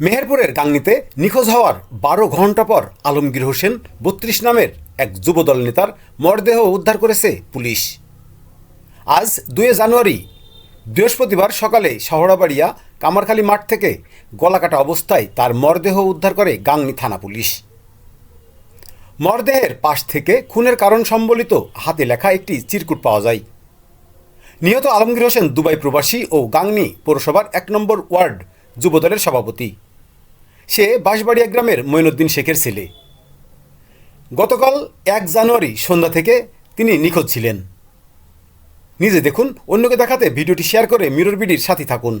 মেহেরপুরের গাংনিতে নিখোঁজ হওয়ার বারো ঘণ্টা পর আলমগীর হোসেন বত্রিশ নামের এক যুবদল নেতার মরদেহ উদ্ধার করেছে পুলিশ। আজ দুয়ে জানুয়ারি, বৃহস্পতিবার সকালে শহরাবাড়িয়া কামারখালী মাঠ থেকে গলাকাটা অবস্থায় তার মরদেহ উদ্ধার করে গাংনি থানা পুলিশ। মরদেহের পাশ থেকে খুনের কারণ সম্বলিত হাতে লেখা একটি চিরকুট পাওয়া যায়। নিহত আলমগীর হোসেন দুবাই প্রবাসী ও গাংনি পৌরসভার এক নম্বর ওয়ার্ড যুবদলের সভাপতি। সে বাঁশবাড়িয়া গ্রামের মঈনুদ্দিন শেখের ছেলে। গতকাল এক জানুয়ারি সন্ধ্যা থেকে তিনি নিখোঁজ ছিলেন। নিজে দেখুন, অন্যকে দেখাতে ভিডিওটি শেয়ার করে মিরর বিডির সাথী থাকুন।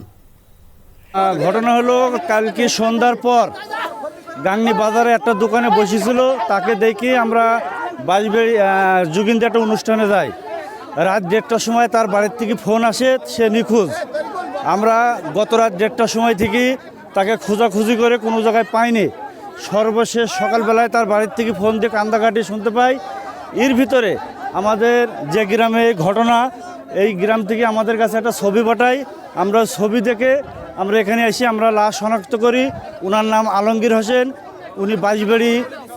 ঘটনা হলো, কালকে সন্ধ্যার পর গাংনি বাজারে একটা দোকানে বসেছিল। তাকে দেখে আমরা বাজবেড়ি যুগিন্দে একটা অনুষ্ঠানে যাই। রাত দেড়টার সময় তার বাড়ির থেকে ফোন আসে, সে নিখোঁজ। আমরা গত রাত দেড়টার সময় থেকে তাকে খোঁজাখুঁজি করে কোনো জায়গায় পাইনি। সর্বশেষ সকালবেলায় তার বাড়ির থেকে ফোন দিয়ে কান্দাকাটি শুনতে পাই। এর ভিতরে আমাদের যে গ্রামে ঘটনা, এই গ্রাম থেকে আমাদের কাছে একটা ছবি পাঠাই। আমরা ছবি দেখে আমরা এখানে এসে আমরা লাশ শনাক্ত করি। ওনার নাম আলমগীর হোসেন। উনি বাঁশবাড়ি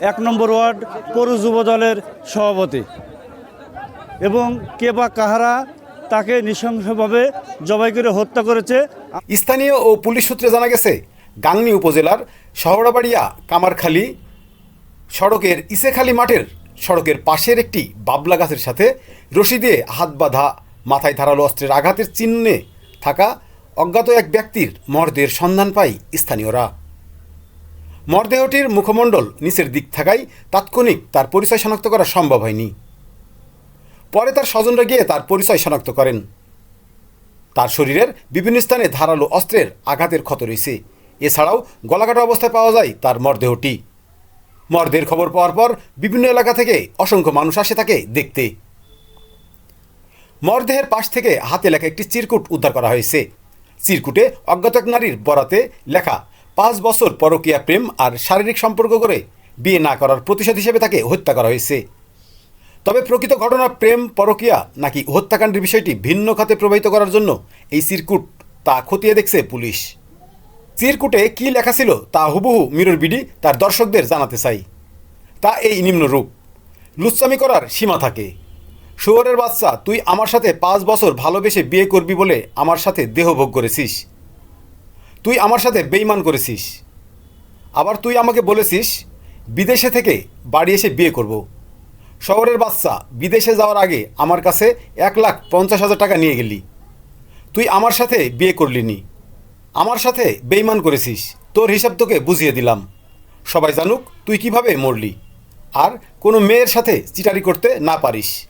এক নম্বর ওয়ার্ড পৌর যুব দলের সভাপতি। এবং কে বা কাহারা তাকে নৃশংসভাবে জবাই করে হত্যা করেছে। স্থানীয় ও পুলিশ সূত্রে জানা গেছে গাংনী উপজেলার শহরাবাড়িয়া কামারখালী সড়কের ইসেখালী মাঠের সড়কের পাশের একটি বাবলা গাছের সাথে রশি দিয়ে হাত বাঁধা, মাথায় ধারালো অস্ত্রের আঘাতের চিহ্নে থাকা অজ্ঞাত এক ব্যক্তির মরদেহের সন্ধান পায় স্থানীয়রা। মরদেহটির মুখমণ্ডল নিচের দিক থাকায় তাৎক্ষণিক তার পরিচয় শনাক্ত করা সম্ভব হয়নি। পরে তার স্বজনরা গিয়ে তার পরিচয় শনাক্ত করেন। তার শরীরের বিভিন্ন স্থানে ধারালো অস্ত্রের আঘাতের ক্ষত রয়েছে। এছাড়াও গলাকাটা অবস্থায় পাওয়া যায় তার মরদেহটি। মরদেহের খবর পাওয়ার পর বিভিন্ন এলাকা থেকে অসংখ্য মানুষ আসে তাকে দেখতে। মরদেহের পাশ থেকে হাতে লেখা একটি চিরকুট উদ্ধার করা হয়েছে। চিরকুটে অজ্ঞাত এক নারীর বরাতে লেখা, পাঁচ বছর পরকীয়া প্রেম আর শারীরিক সম্পর্ক করে বিয়ে না করার প্রতিশোধ হিসেবে তাকে হত্যা করা হয়েছে। তবে প্রকৃত ঘটনা প্রেম, পরকীয়া নাকি হত্যাকাণ্ডের বিষয়টি ভিন্ন খাতে প্রবাহিত করার জন্য এই চিরকুট তা খতিয়ে দেখছে পুলিশ। চিরকুটে কি লেখা ছিল তা হুবহু মিরর বিডি তার দর্শকদের জানাতে চাই। তা এই নিম্নরূপ লুচ্চামি করার সীমা থাকে। শুয়োরের বাচ্চা, তুই আমার সাথে পাঁচ বছর ভালোবেসে বিয়ে করবি বলে আমার সাথে দেহভোগ করেছিস। তুই আমার সাথে বেইমান করেছিস। আবার তুই আমাকে বলেছিস, বিদেশে থেকে বাড়ি এসে বিয়ে করব। শহরের বাচ্চা, বিদেশে যাওয়ার আগে আমার কাছে এক লাখ পঞ্চাশ হাজার টাকা নিয়ে গেলি। তুই আমার সাথে বিয়ে করলিনি। আমার সাথে বেইমান করেছিস। তোর হিসাব তোকে বুঝিয়ে দিলাম। সবাই জানুক, তুই কীভাবে মরলি? আর কোনো মেয়ের সাথে চিটারি করতে না পারিস।